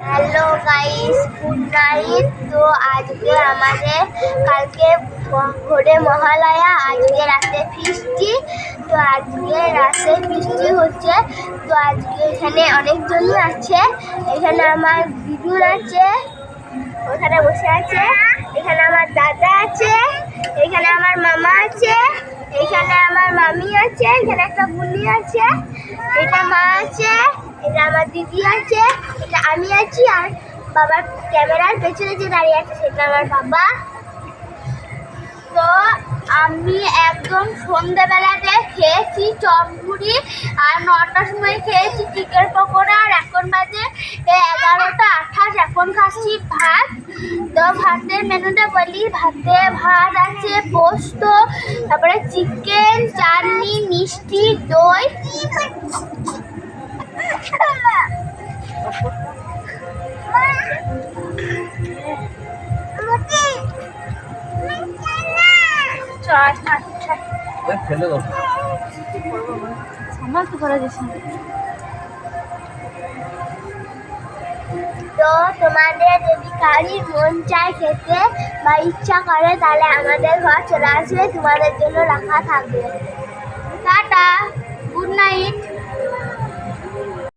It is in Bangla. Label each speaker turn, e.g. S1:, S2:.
S1: হ্যালো গাইস গুড নাইট তো আজকে আমাদের কালকে ভোরে মহালয়া, আজকে রাতে ফিস্টি তো আজকে রাতে ফিস্টি হচ্ছে, তো আজকে এখানে অনেকজনই আছে। এখানে আমার দিদুন আছে, ওখানে বসে আছে। এখানে আমার দাদা আছে, এখানে আমার মামা আছে, এখানে আমার মামি আছে, এখানে একটা বুনি আছে, এটা মা আছে। এটা আমার দিদি আছে, এটা আমি আছি, আর বাবার ক্যামেরার পেছনে যে দাঁড়িয়ে আছে সেটা আমার বাবা। তো আমি একদম সন্ধ্যাবেলাতে খেয়েছি চপগুড়ি আর নটার সময় খেয়েছি চিকেন পকোড়া, আর এখন বাজে এগারোটা আঠাশ, এখন খাচ্ছি ভাত। তো ভাতের মেনুটা বলি, ভাতে ভাত আছে পোস্ত, তারপরে চিকেন, চাটনি, মিষ্টি, দই।
S2: ফেলে দাও।
S3: সামাল তো করা যাচ্ছে
S1: তো তোমাদের যদি কারির মন চায় খেতে বা ইচ্ছা করে তাহলে আমাদের ঘর চলে আসবে। তোমাদের জন্য রাখা থাকবে। টাটা। গুড